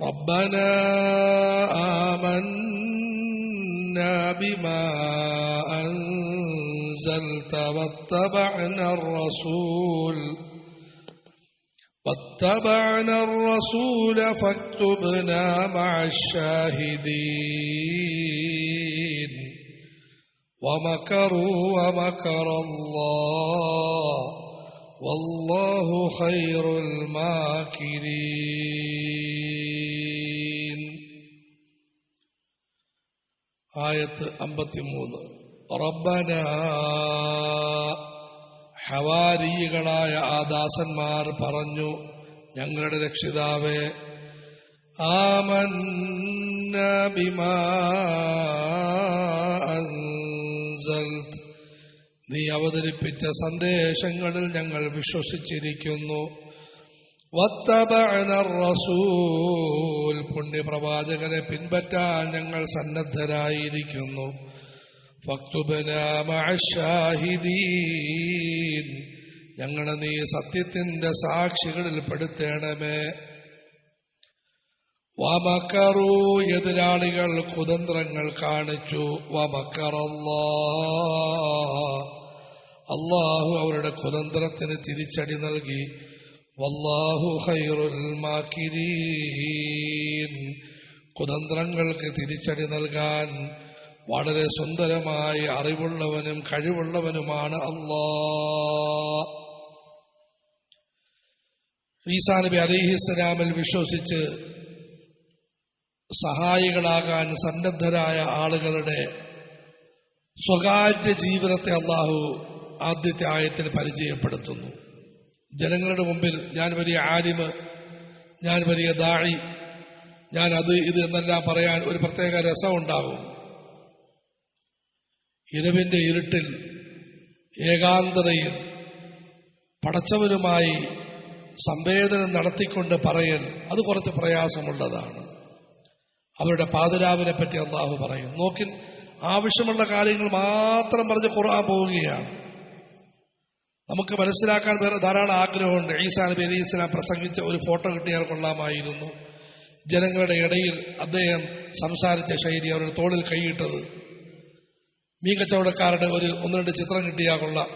ربنا آمنا بما أنزلت واتبعنا الرسول واتبعنا الرسول فاكتبنا مع الشاهدين ومكروا ومكر الله والله خير الماكرين ആയത്ത് അമ്പത്തിമൂന്ന്. റബ്ബന ഹവാരികളായ ആ ദാസന്മാർ പറഞ്ഞു ഞങ്ങളുടെ രക്ഷിതാവേ آمنا നീ അവതരിപ്പിച്ച സന്ദേശങ്ങളിൽ ഞങ്ങൾ വിശ്വസിച്ചിരിക്കുന്നു. റസൂൽ. പുണ്യപ്രവാചകനെ പിൻപറ്റാൻ ഞങ്ങൾ സന്നദ്ധരായിരിക്കുന്നു. ഞങ്ങളെ നീ സത്യത്തിന്റെ സാക്ഷികളിൽ പെടുത്തേണമേ. വമക്കറു എതിരാളികൾ കുതന്ത്രങ്ങൾ കാണിച്ചു. വമക്കറല്ലാ അള്ളാഹു അവരുടെ കുതന്ത്രത്തിന് തിരിച്ചടി നൽകി. വല്ലാഹു ഖൈറുൽ മാക്കിരീൻ. കുതന്ത്രങ്ങൾക്ക് തിരിച്ചടി നൽകാൻ വളരെ സുന്ദരമായി അറിവുള്ളവനും കഴിവുള്ളവനുമാണ് അള്ളാ ഈസാ അലിഹിസ്സലാമിൽ വിശ്വസിച്ച് സഹായികളാകാൻ സന്നദ്ധരായ ആളുകളുടെ സ്വകാര്യ ജീവിതത്തെ അള്ളാഹു ആദ്യത്തെ ആയത്തിൽ പരിചയപ്പെടുത്തുന്നു. ജനങ്ങളുടെ മുമ്പിൽ ഞാൻ വലിയ ആലിമ് ഞാൻ വലിയ ദാഴി ഞാൻ അത് ഇത് എന്നെല്ലാം പറയാൻ ഒരു പ്രത്യേക രസം രസമുണ്ടാകും. ഇരവിന്റെ ഇരുട്ടിൽ ഏകാന്തതയിൽ പടച്ചവനുമായി സംവേദനം നടത്തിക്കൊണ്ട് പറയൽ അത് കുറച്ച് പ്രയാസമുള്ളതാണ്. അവരുടെ പാതിരാവിനെ പറ്റി അള്ളാഹു പറയും. നോക്കിൻ ആവശ്യമുള്ള കാര്യങ്ങൾ മാത്രം പറഞ്ഞ് ഖുർആൻ പോവുകയാണ്. നമുക്ക് മനസ്സിലാക്കാൻ വേറെ ധാരാളം ആഗ്രഹമുണ്ട്. ഈസാ നബി അലി ഇസ്ലാം പ്രസംഗിച്ച ഒരു ഫോട്ടോ കിട്ടിയാൽ കൊള്ളാമായിരുന്നു. ജനങ്ങളുടെ ഇടയിൽ അദ്ദേഹം സംസാരിച്ച ശൈലി അവരുടെ തോളിൽ കൈയിട്ടത്. മീൻ കച്ചവടക്കാരുടെ ഒരു ഒന്ന് രണ്ട് ചിത്രം കിട്ടിയാൽ കൊള്ളാം.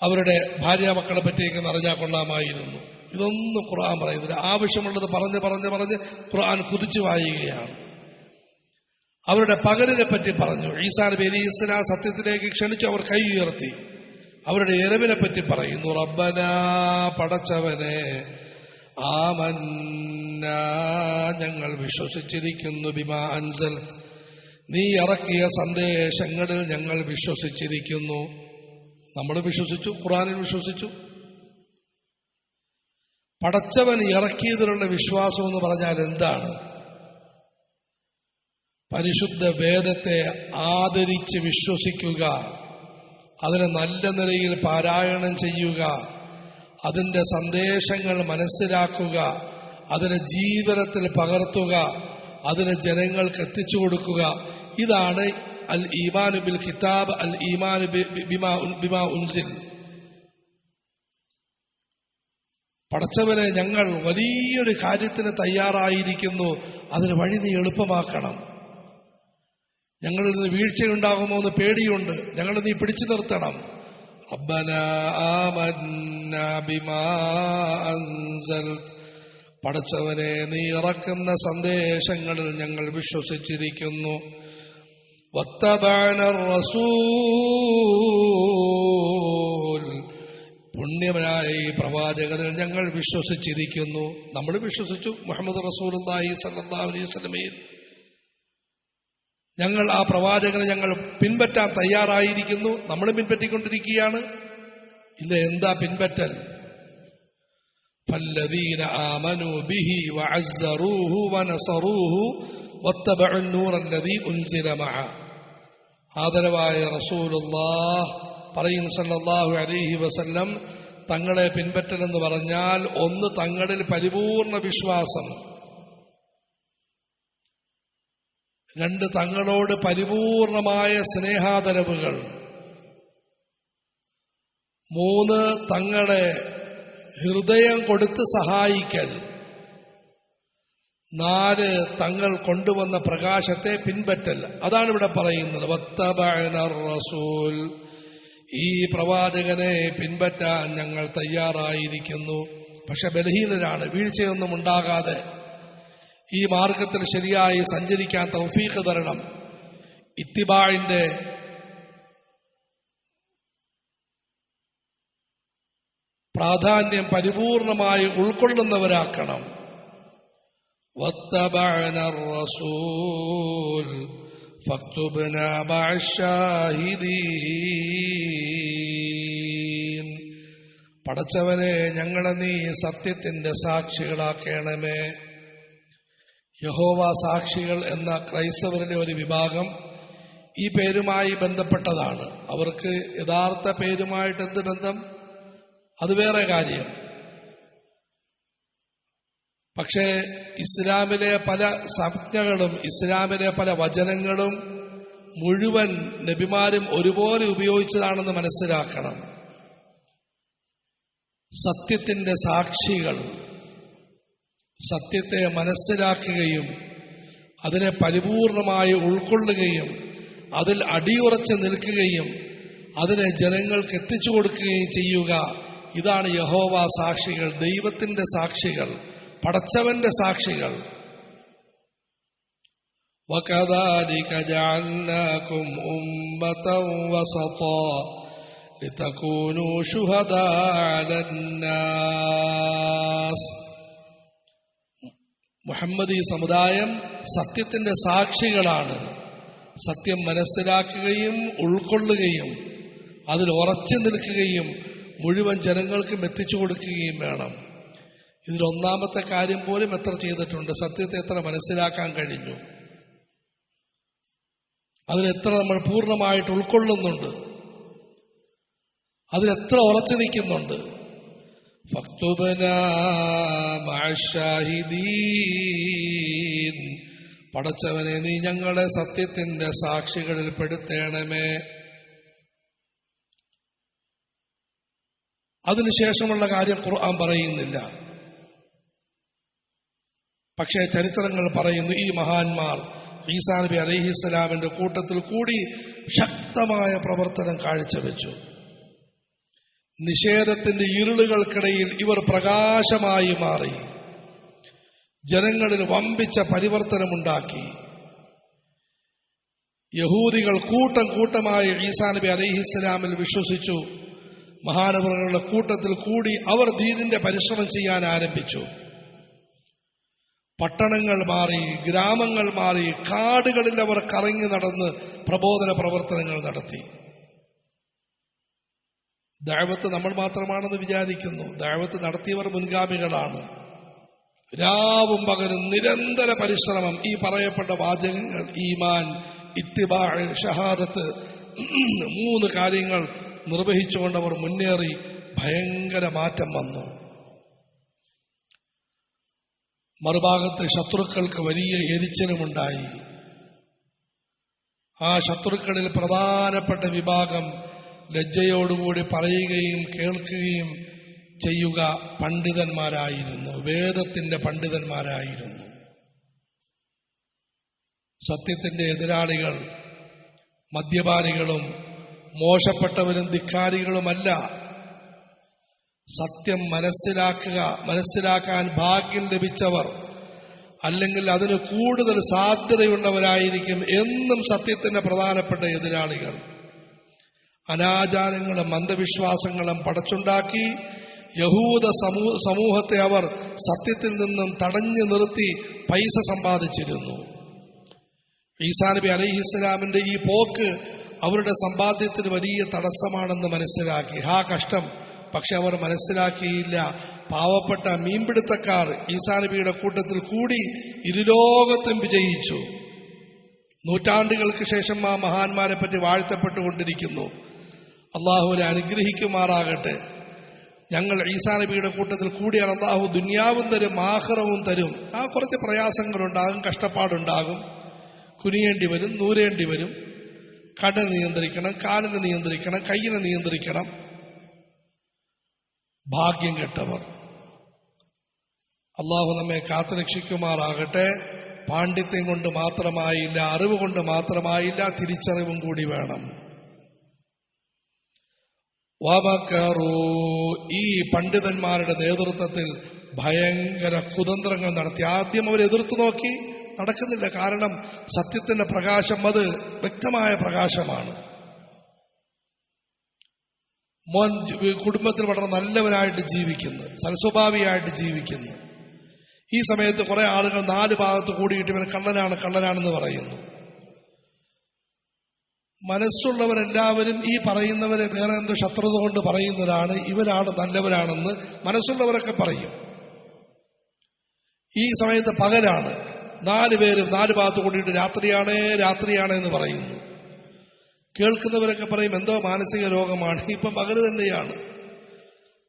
അവരുടെ ഭാര്യ മക്കളെ പറ്റിയൊക്കെ നിറഞ്ഞാൽ കൊള്ളാമായിരുന്നു. ഇതൊന്നും ഖുർആൻ പറയുന്നില്ല ആവശ്യമുള്ളത് പറഞ്ഞ് പറഞ്ഞ് പറഞ്ഞ് ഖുർആൻ കുതിച്ചു വായുകയാണ്. അവരുടെ പകലിനെ പറ്റി പറഞ്ഞു. ഈസാൻ ബലി ഇസ്ലാം സത്യത്തിലേക്ക് ക്ഷണിച്ചു. അവർ കൈ ഉയർത്തി. അവരുടെ ഇറവിനെ പറ്റി പറയുന്നു റബ്ബന പടച്ചവനെ ആമന്ന ഞങ്ങൾ വിശ്വസിച്ചിരിക്കുന്നു ബിമാ അൻസൽ. നീ ഇറക്കിയ സന്ദേശങ്ങളിൽ ഞങ്ങൾ വിശ്വസിച്ചിരിക്കുന്നു. നമ്മൾ വിശ്വസിച്ചു ഖുറാനിൽ വിശ്വസിച്ചു. പടച്ചവൻ ഇറക്കിയതിലുള്ള വിശ്വാസം എന്ന് പറഞ്ഞാൽ എന്താണ്? പരിശുദ്ധ വേദത്തെ ആദരിച്ച് വിശ്വസിക്കുക. അതിനെ നല്ല നിലയിൽ പാരായണം ചെയ്യുക. അതിന്റെ സന്ദേശങ്ങൾ മനസ്സിലാക്കുക. അതിനെ ജീവിതത്തിൽ പകർത്തുക. അതിനെ ജനങ്ങൾക്ക് എത്തിച്ചു കൊടുക്കുക. ഇതാണ് അൽ ഈമാനു ബിൽ കിതാബ് അൽ ബിമാ ബിമാ ഉൻസിൽ. പടച്ചവനെ ഞങ്ങൾ വലിയൊരു കാര്യത്തിന് തയ്യാറായിരിക്കുന്നു. അതിന് വഴി നീ എളുപ്പമാക്കണം. ഞങ്ങളിൽ നിന്ന് വീഴ്ചയുണ്ടാകുമോ എന്ന് പേടിയുണ്ട്. ഞങ്ങൾ നീ പിടിച്ചു നിർത്തണം. റബ്ബന ആമന്ന ബിമാ നീ ഇറക്കുന്ന സന്ദേശങ്ങളിൽ ഞങ്ങൾ വിശ്വസിച്ചിരിക്കുന്നു. പുണ്യവനായി പ്രവാചകനിൽ ഞങ്ങൾ വിശ്വസിച്ചിരിക്കുന്നു. നമ്മൾ വിശ്വസിച്ചു മുഹമ്മദ് റസൂൽ അലൈഹി സല്ലാ അലൈഹി സ്വലമയിൽ ഞങ്ങൾ ആ പ്രവാചകനെ ഞങ്ങൾ പിൻപറ്റാൻ തയ്യാറായിരിക്കുന്നു നമ്മൾ പിൻപറ്റിക്കൊണ്ടിരിക്കുകയാണ് ഇല്ല എന്താ പിൻപറ്റൽ فالذين آمنوا به وعزروه ونصروه واتبعوا النور الذي أنزل معه ആദരവായ റസൂലുള്ളാഹ് പറയും സല്ലല്ലാഹു അലൈഹി വസല്ലം തങ്ങളെ പിൻപറ്റലെന്ന് പറഞ്ഞാൽ ഒന്ന് തങ്ങളിൽ പരിപൂർണ വിശ്വാസം രണ്ട് തങ്ങളോട് പരിപൂർണമായ സ്നേഹാദരവുകൾ. മൂന്ന് തങ്ങളെ ഹൃദയം കൊടുത്ത് സഹായിക്കൽ. നാല് തങ്ങൾ കൊണ്ടുവന്ന പ്രകാശത്തെ പിൻപറ്റൽ. അതാണ് ഇവിടെ പറയുന്നത്. റസൂൽ. ഈ പ്രവാചകനെ പിൻപറ്റാൻ ഞങ്ങൾ തയ്യാറായിരിക്കുന്നു. പക്ഷെ ബലഹീനരാണ് വീഴ്ചയൊന്നും ഉണ്ടാകാതെ. ഈ മാർഗത്തിൽ ശരിയായി സഞ്ചരിക്കാൻ തൗഫീഖ് തരണം. ഇത്തിബാഴിന്റെ പ്രാധാന്യം പരിപൂർണമായി ഉൾക്കൊള്ളുന്നവരാക്കണം. പടച്ചവനെ ഞങ്ങളെ നീ സത്യത്തിന്റെ സാക്ഷികളാക്കണമേ. യഹോവ സാക്ഷികൾ എന്ന ക്രൈസ്തവരുടെ ഒരു വിഭാഗം ഈ പേരുമായി ബന്ധപ്പെട്ടതാണ്. അവർക്ക് യഥാർത്ഥ പേരുമായിട്ട് എന്ത് ബന്ധം? അത് വേറെ കാര്യം. പക്ഷേ ഇസ്ലാമിലെ പല സംജ്ഞകളും ഇസ്ലാമിലെ പല വചനങ്ങളും മുഴുവൻ നബിമാരും ഒരുപോലെ ഉപയോഗിച്ചതാണെന്ന് മനസ്സിലാക്കണം. സത്യത്തിന്റെ സാക്ഷികൾ സത്യത്തെ മനസ്സിലാക്കുകയും അതിനെ പരിപൂർണമായി ഉൾക്കൊള്ളുകയും അതിൽ അടിയുറച്ച് നിൽക്കുകയും അതിനെ ജനങ്ങൾക്ക് എത്തിച്ചു കൊടുക്കുകയും ചെയ്യുക ഇതാണ് യഹോവ സാക്ഷികൾ ദൈവത്തിന്റെ സാക്ഷികൾ പടച്ചവന്റെ സാക്ഷികൾ وكذلك جعلناكم أمة وسطا لتكونوا شهداء على الناس മുഹമ്മദ് സമുദായം സത്യത്തിന്റെ സാക്ഷികളാണ്. സത്യം മനസ്സിലാക്കുകയും ഉൾക്കൊള്ളുകയും അതിൽ ഉറച്ചു നിൽക്കുകയും മുഴുവൻ ജനങ്ങൾക്കും എത്തിച്ചു കൊടുക്കുകയും വേണം. ഇതിലൊന്നാമത്തെ കാര്യം പോലും എത്ര ചെയ്തിട്ടുണ്ട്? സത്യത്തെ എത്ര മനസ്സിലാക്കാൻ കഴിഞ്ഞു? അതിലെത്ര നമ്മൾ പൂർണമായിട്ട് ഉൾക്കൊള്ളുന്നുണ്ട്? അതിലെത്ര ഉറച്ചു നിൽക്കുന്നുണ്ട്? പടച്ചവനെ നീ ഞങ്ങളെ സത്യത്തിന്റെ സാക്ഷികളിൽ പെടുത്തേണമേ. അതിനുശേഷമുള്ള കാര്യം ഖുർആൻ പറയുന്നില്ല. പക്ഷേ ചരിത്രങ്ങൾ പറയുന്നു ഈ മഹാന്മാർ ഈസാ നബി അലഹിസ്സലാമിന്റെ കൂട്ടത്തിൽ കൂടി ശക്തമായ പ്രവർത്തനം കാഴ്ചവെച്ചു. നിഷേധത്തിന്റെ ഇരുളുകൾക്കിടയിൽ ഇവർ പ്രകാശമായി മാറി. ജനങ്ങളിൽ വമ്പിച്ച പരിവർത്തനമുണ്ടാക്കി. യഹൂദികൾ കൂട്ടം കൂട്ടമായി ഈസാ നബി അലഹിസ്സലാമിൽ വിശ്വസിച്ചു. മഹാനവറുകളുടെ കൂട്ടത്തിൽ കൂടി അവർ ദീനിന്റെ പരിശ്രമം ചെയ്യാൻ ആരംഭിച്ചു. പട്ടണങ്ങൾ മാറി ഗ്രാമങ്ങൾ മാറി കാടുകളിൽ അവർ കറങ്ങി നടന്ന് പ്രബോധന പ്രവർത്തനങ്ങൾ നടത്തി. ദൈവത്ത് നമ്മൾ മാത്രമാണെന്ന് വിചാരിക്കുന്നു. ദൈവത്ത് നടത്തിയവർ മുൻഗാമികളാണ്. രാവും പകലും നിരന്തര പരിശ്രമം. ഈ പറയപ്പെട്ട വാചകങ്ങൾ ഈമാൻ ഇത്തിബാ ഷഹാദത്ത് മൂന്ന് കാര്യങ്ങൾ നിർവഹിച്ചുകൊണ്ട് അവർ മുന്നേറി ഭയങ്കര മാറ്റം വന്നു. മറുഭാഗത്ത് ശത്രുക്കൾക്ക് വലിയ എരിച്ചിലുമുണ്ടായി. ആ ശത്രുക്കളിൽ പ്രധാനപ്പെട്ട വിഭാഗം ലജ്ജയോടുകൂടി പറയുകയും കേൾക്കുകയും ചെയ്യുക പണ്ഡിതന്മാരായിരുന്നു. വേദത്തിന്റെ പണ്ഡിതന്മാരായിരുന്നു. സത്യത്തിന്റെ എതിരാളികൾ മദ്യപാനികളും മോശപ്പെട്ടവരും ധിക്കാരികളുമല്ല. സത്യം മനസ്സിലാക്കുക മനസ്സിലാക്കാൻ ഭാഗ്യം ലഭിച്ചവർ അല്ലെങ്കിൽ അതിന് കൂടുതൽ സാധ്യതയുള്ളവരായിരിക്കും എന്നും സത്യത്തിന്റെ പ്രധാനപ്പെട്ട എതിരാളികൾ. അനാചാരങ്ങളും അന്ധവിശ്വാസങ്ങളും പടച്ചുണ്ടാക്കി യഹൂദ സമൂഹത്തെ അവർ സത്യത്തിൽ നിന്നും തടഞ്ഞു നിർത്തി പൈസ സമ്പാദിച്ചിരുന്നു. ഈസാ നബി അലഹിസ്ലാമിന്റെ ഈ പോക്ക് അവരുടെ സമ്പാദ്യത്തിന് വലിയ തടസ്സമാണെന്ന് മനസ്സിലാക്കി. ഹാ കഷ്ടം. പക്ഷെ അവർ മനസ്സിലാക്കിയില്ല. പാവപ്പെട്ട മീൻപിടുത്തക്കാർ ഈസാ നബിയുടെ കൂട്ടത്തിൽ കൂടി ഇരുലോകത്തും വിജയിച്ചു. നൂറ്റാണ്ടുകൾക്ക് ശേഷം ആ മഹാന്മാരെ പറ്റി വാഴ്ത്തപ്പെട്ടുകൊണ്ടിരിക്കുന്നു. അള്ളാഹുവിനെ അനുഗ്രഹിക്കുമാറാകട്ടെ. ഞങ്ങൾ ഈസാ നബിയുടെ കൂട്ടത്തിൽ കൂടിയാൽ അള്ളാഹു ദുന്യാവും തരും ആഹ്റവും തരും. ആ കുറച്ച് പ്രയാസങ്ങളുണ്ടാകും കഷ്ടപ്പാടുണ്ടാകും. കുനിയേണ്ടി വരും നൂരേണ്ടി വരും. കട നിയന്ത്രിക്കണം കാലിനെ നിയന്ത്രിക്കണം കയ്യിനെ നിയന്ത്രിക്കണം. ഭാഗ്യം കെട്ടവർ. അള്ളാഹു നമ്മെ കാത്തുരക്ഷിക്കുമാറാകട്ടെ. പാണ്ഡിത്യം കൊണ്ട് മാത്രമായില്ല അറിവ് കൊണ്ട് മാത്രമായില്ല തിരിച്ചറിവും കൂടി വേണം. വമക്കറൂ ഈ പണ്ഡിതന്മാരുടെ നേതൃത്വത്തിൽ ഭയങ്കര കുതന്ത്രങ്ങൾ നടത്തി. ആദ്യം അവർ എതിർത്തു നോക്കി. നടക്കുന്നില്ല. കാരണം സത്യത്തിന്റെ പ്രകാശം അത് വ്യക്തമായ പ്രകാശമാണ്. മോൻ കുടുംബത്തിൽ വളരെ നല്ലവനായിട്ട് ജീവിക്കുന്നു. സൽസ്വഭാവിയായിട്ട് ജീവിക്കുന്നു. ഈ സമയത്ത് കുറെ ആളുകൾ നാല് ഭാഗത്ത് കൂടിയിട്ട് ഇവൻ കള്ളനാണ് കള്ളനാണെന്ന് പറയുന്നു. മനസ്സുള്ളവരെല്ലാവരും ഈ പറയുന്നവരെ വേറെ എന്തോ ശത്രുത കൊണ്ട് പറയുന്നതാണ് ഇവരാണ് നല്ലവരാണെന്ന് മനസ്സുള്ളവരൊക്കെ പറയും. ഈ സമയത്ത് പകലാണ് നാല് പേരും നാല് ഭാഗത്ത് കൂടിയിട്ട് രാത്രിയാണ് രാത്രിയാണ് എന്ന് പറയുന്നു. കേൾക്കുന്നവരൊക്കെ പറയും എന്തോ മാനസിക രോഗമാണ്. ഇപ്പം പകൽ തന്നെയാണ്.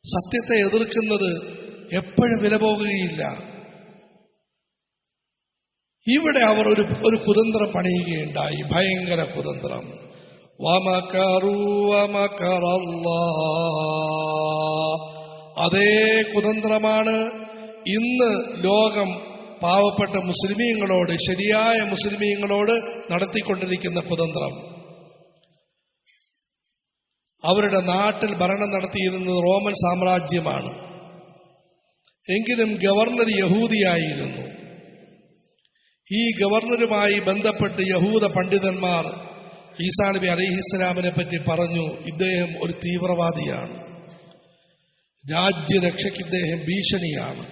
സത്യത്തെ എതിർക്കുന്നത് എപ്പോഴും വില പോകുകയില്ല. ഇവിടെ അവർ ഒരു ഒരു കുതന്ത്രം പണിയുകയുണ്ടായി. ഭയങ്കര കുതന്ത്രം. അതേ കുതന്ത്രമാണ് ഇന്ന് ലോകം പാവപ്പെട്ട മുസ്ലിമീങ്ങളോട് ശരിയായ മുസ്ലിമീങ്ങളോട് നടത്തിക്കൊണ്ടിരിക്കുന്ന കുതന്ത്രം. അവരുടെ നാട്ടിൽ ഭരണം നടത്തിയിരുന്നത് റോമൻ സാമ്രാജ്യമാണ്. എങ്കിലും ഗവർണർ യഹൂദിയായിരുന്നു. ഈ ഗവർണറുമായി ബന്ധപ്പെട്ട് യഹൂദ പണ്ഡിതന്മാർ ഈസാ നബി അലഹിസ്ലാമിനെ പറ്റി പറഞ്ഞു ഇദ്ദേഹം ഒരു തീവ്രവാദിയാണ്. രാജ്യരക്ഷയ്ക്ക് ഇദ്ദേഹം ഭീഷണിയാണ്.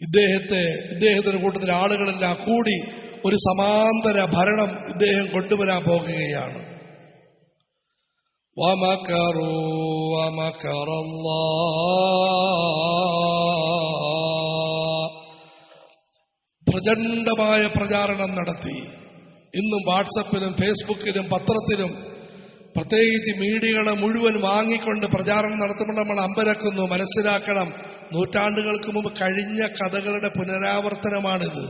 ഇദ്ദേഹത്തെ ഇദ്ദേഹത്തിന്റെ കൂട്ടത്തിൽ ആളുകളെല്ലാം കൂടി ഒരു സമാന്തര ഭരണം ഇദ്ദേഹം കൊണ്ടുവരാൻ പോകുകയാണ്. വമകറു വമകറല്ലാ പ്രചണ്ഡമായ പ്രചാരണം നടത്തി. ഇന്നും വാട്സപ്പിലും ഫേസ്ബുക്കിലും പത്രത്തിലും പ്രത്യേകിച്ച് മീഡിയകളെ മുഴുവൻ വാങ്ങിക്കൊണ്ട് പ്രചാരണം നടത്തുമ്പോൾ നമ്മൾ അമ്പരക്കുന്നു. മനസ്സിലാക്കണം നൂറ്റാണ്ടുകൾക്ക് മുമ്പ് കഴിഞ്ഞ കഥകളുടെ പുനരാവർത്തനമാണിത്.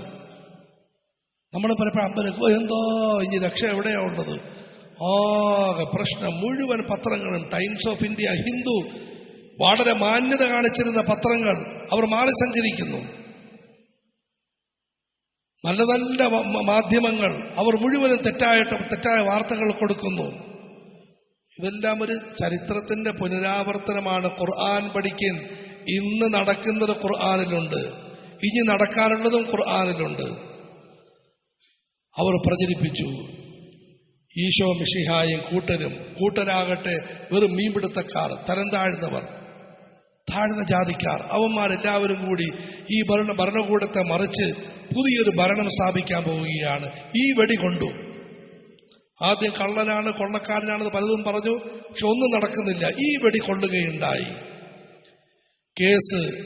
നമ്മൾ പലപ്പോഴും അമ്പരക്കോ എന്തോ ഇനി രക്ഷ എവിടെയാ ഉള്ളത്? ആകെ പ്രശ്നം മുഴുവൻ പത്രങ്ങളും ടൈംസ് ഓഫ് ഇന്ത്യ ഹിന്ദു വളരെ മാന്യത കാണിച്ചിരുന്ന പത്രങ്ങൾ അവർ മാറി സഞ്ചരിക്കുന്നു നല്ല നല്ല മാധ്യമങ്ങൾ അവർ മുഴുവനും തെറ്റായിട്ട് തെറ്റായ വാർത്തകൾ കൊടുക്കുന്നു. ഇതെല്ലാം ഒരു ചരിത്രത്തിന്റെ പുനരാവർത്തനമാണ്. ഖുർആൻ പഠിക്കൻ ഇന്ന് നടക്കുന്നത് ഖുർആാനിലുണ്ട്. ഇനി നടക്കാനുള്ളതും ഖുർആാനിലുണ്ട്. അവർ പ്രചരിപ്പിച്ചു. ഈശോ മിഷിഹായും കൂട്ടരും കൂട്ടരാകട്ടെ വെറും മീൻപിടുത്തക്കാർ തരം താഴ്ന്നവർ താഴ്ന്ന ജാതിക്കാർ അവന്മാരെല്ലാവരും കൂടി ഈ ഭരണ ഭരണകൂടത്തെ മറിച്ച് പുതിയൊരു ഭരണം സ്ഥാപിക്കാൻ പോവുകയാണ്. ഈ വെടി കൊണ്ടു. ആദ്യം കള്ളനാണ് കൊള്ളക്കാരനാണെന്ന് പലതും പറഞ്ഞു പക്ഷെ ഒന്നും നടക്കുന്നില്ല. ഈ വെടി കൊള്ളുകയുണ്ടായി. കേസ്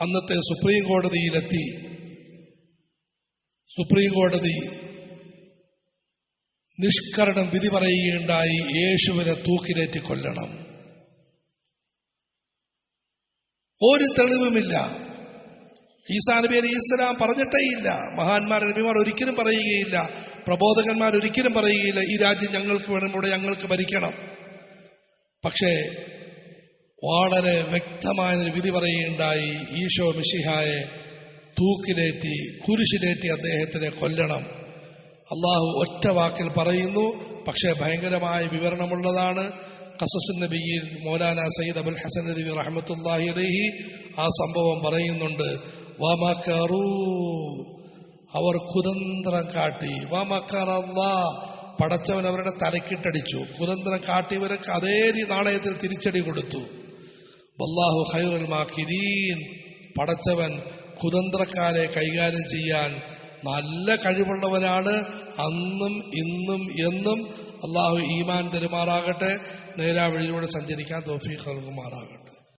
അന്നത്തെ സുപ്രീം കോടതിയിലെത്തി. സുപ്രീം കോടതി നിഷ്കരണം വിധി പറയുകയുണ്ടായി. യേശുവിനെ തൂക്കിലേറ്റി കൊല്ലണം. ഒരു തെളിവുമില്ല. ഈസാ നബി അലി ഇസ്ലാം പറഞ്ഞിട്ടേ ഇല്ല. മഹാന്മാർ നബിമാർ ഒരിക്കലും പറയുകയില്ല. പ്രബോധകന്മാർ ഒരിക്കലും പറയുകയില്ല ഈ രാജ്യം ഞങ്ങൾക്ക് വേണം ഇവിടെ ഞങ്ങൾക്ക് ഭരിക്കണം. പക്ഷേ വളരെ വ്യക്തമായ ഒരു വിധി പറയുകയുണ്ടായി. ഈശോ മിഷിഹായെ തൂക്കിലേറ്റി കുരിശിലേറ്റി അദ്ദേഹത്തിനെ കൊല്ലണം. അള്ളാഹു ഒറ്റ വാക്കിൽ പറയുന്നു പക്ഷേ ഭയങ്കരമായ വിവരണമുള്ളതാണ്. കസസുൻ നബിയിൽ മൗലാന സയ്യിദ് അബുൽ ഹസൻ നബി റഹ്മത്തുല്ലാഹി അലഹി ആ സംഭവം പറയുന്നുണ്ട്. വമകറൂ. അവർ കുതന്ത്രം കാട്ടി. വമക്കറല്ലാ പടച്ചവൻ അവരുടെ തലക്കിട്ടടിച്ചു. കുതന്ത്രം കാട്ടിയവർക്ക് അതേ നാണയത്തിൽ തിരിച്ചടി കൊടുത്തു. വല്ലാഹു ഖൈറുൽ മാക്കിരീൻ പടച്ചവൻ കുതന്ത്രക്കാരെ കൈകാര്യം ചെയ്യാൻ നല്ല കഴിവുള്ളവനാണ്. അന്നും ഇന്നും എന്നും അള്ളാഹു ഈമാൻ തെരുമാറാകട്ടെ. നേരാവഴിയിലൂടെ സഞ്ചരിക്കാൻ തോഫീഖ് നൽകുമാറാകട്ടെ.